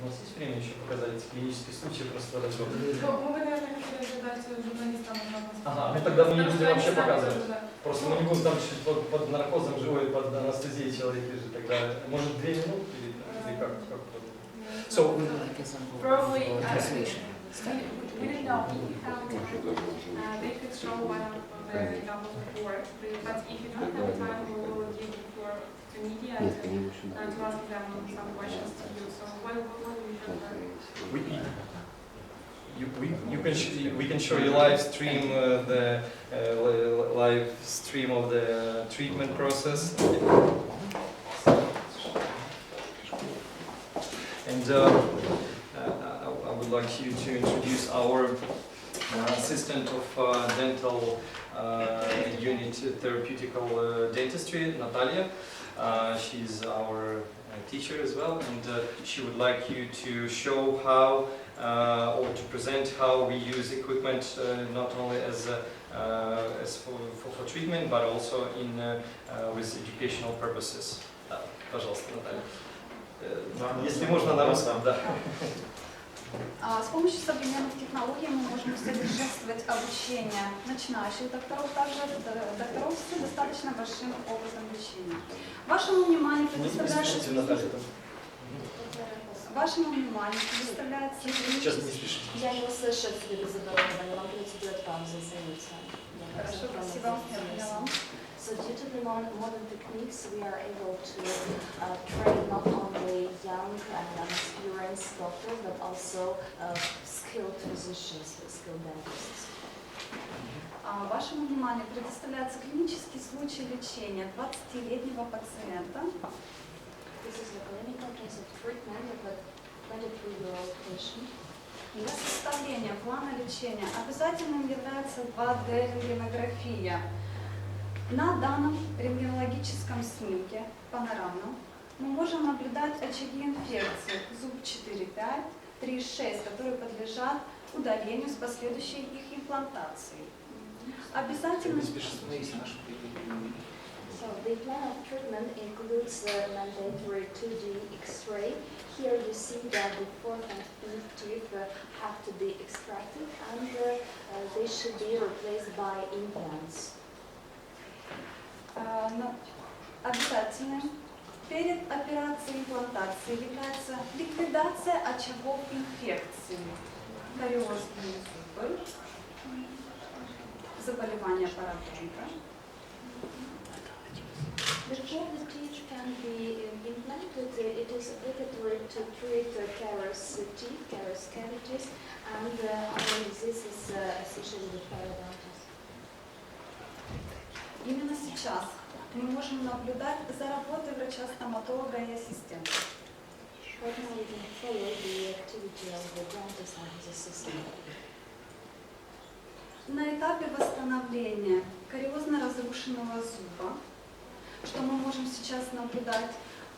У нас есть время еще показать клинический случай просто разговор? Ну, вы, наверное, хотели журналистам. Ага, ну тогда мы не будем вообще показывать. Просто мы не будем там чуть под, под наркозом живой, под анестезией человек лежит. Тогда, может, две минуты или, или как? как? So, Probably, uh, uh. We didn't know how uh, they could show one of the examples before, but if you don't have time, we will give the floor to media to, uh, to ask them some questions to you. So what, what will you prefer? we, you, we, you can sh- we can show you live stream uh, the uh, li- live stream of the treatment process. And uh, uh, I I would like you to introduce our assistant of uh, dental uh, unit therapeutical uh, dentistry, Natalia. Uh, she's our uh, teacher as well, and uh, she would like you to show how uh, or to present how we use equipment uh, not only as a, uh, as for, for, for treatment, but also in uh, uh, with educational purposes. Да, пожалуйста, Наталья. Э, Если можно на русском, да. А, С помощью современных технологий мы можем усовершенствовать обучение начинающих докторов, также докторов с достаточно большим опытом лечения. Вашему вниманию не предоставляется, вашему вниманию предоставляется Сейчас не спешите. Я не услышу отсюда заборона, вам придется делать паузу, извините. Я Хорошо, спасибо. So due to the modern, modern techniques, we are able to uh, train not only young and experienced doctors, but also uh, skilled physicians, skilled dentists. А, Вашему вниманию предоставляется клинический случай лечения 20-летнего пациента. This is a clinical case of treatment of a 23-year-old patient. Для составления плана лечения обязательным является 2D-рентгенография. На данном рентгенологическом снимке, панорамном, мы можем наблюдать очаги инфекции зуб 4-5, 3-6, которые подлежат удалению с последующей их имплантацией. Обязательно So the plan of treatment includes a mandatory 2D X-ray. Here you see that the fourth and fifth teeth uh, have to be extracted and uh, uh, they should be replaced by implants. А, обязательным перед операцией имплантации является ликвидация очагов инфекции, кариозные зубы, заболевания пародонта. Before the teeth can be um, implanted, uh, it is obligatory to treat uh, caries teeth, caries cavities, and uh, other diseases uh, associated with periodontitis. Именно сейчас мы можем наблюдать за работой врача-стоматолога и ассистента. Now we can follow the activity of the dentist and his assistant. На этапе восстановления кариозно-разрушенного зуба, что мы можем сейчас наблюдать,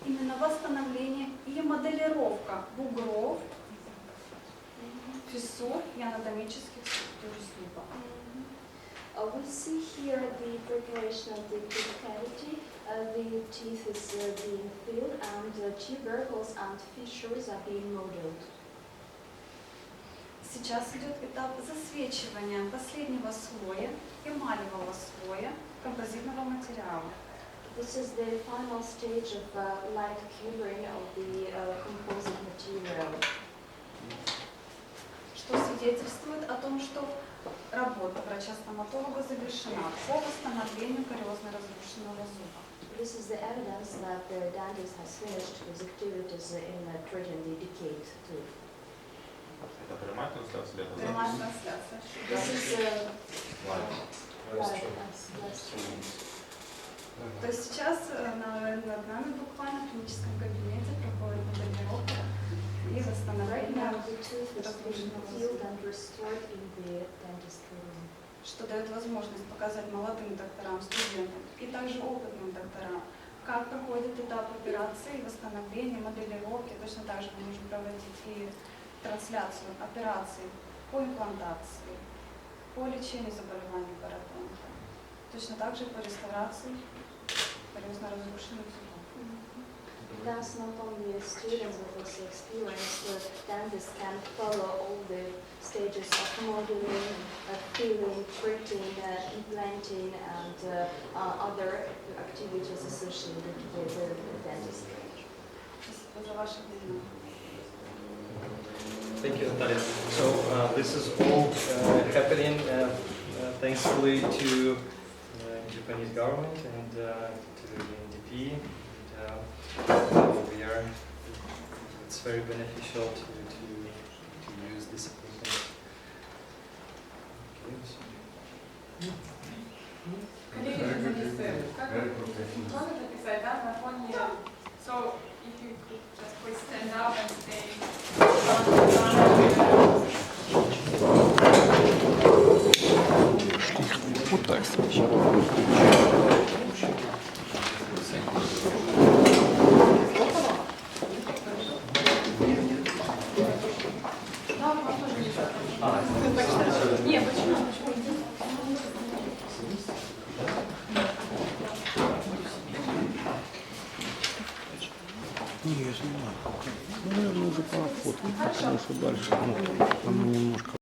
именно восстановление или моделировка бугров, фиссур и анатомических структур зуба. Uh, we see here the preparation of the tooth cavity. Uh, the teeth is uh, being filled and uh, tubercles and fissures are being modeled. Сейчас идет этап засвечивания последнего слоя, эмалевого слоя композитного материала. This is the final stage of uh, light curing of the uh, composite material. Что свидетельствует о том, что работа врача-стоматолога завершена по восстановлению кариозно-разрушенного зуба. This is the evidence that the dentist has finished his activities in uh, treating the decayed tooth. Это прямая трансляция Прямая трансляция. This is uh, live, live. То есть сейчас э, на- над нами буквально в клиническом кабинете проходит моделировка и room. что дает возможность показать молодым докторам, студентам и также опытным докторам, как проходит этап операции, восстановления, моделировки. Точно так же мы можем проводить и трансляцию операций по имплантации, по лечению заболеваний пародонта, точно так же по реставрации зубов. Thus, not only students with this experience, the dentist can follow all the stages of modeling, uh, filling, printing, uh, implanting, and uh, uh, other activities associated with the, the dentistry. Thank you, Natalia. So uh, this is all uh, happening, uh, uh, thankfully to uh, Japanese government and uh, to the NDP so uh, we are, it's very beneficial to, to, to use this equipment. Uh, so. If you could just please stand up and stay Не, я снимаю. Ну, наверное, уже пора фотки, потому что дальше, ну, оно немножко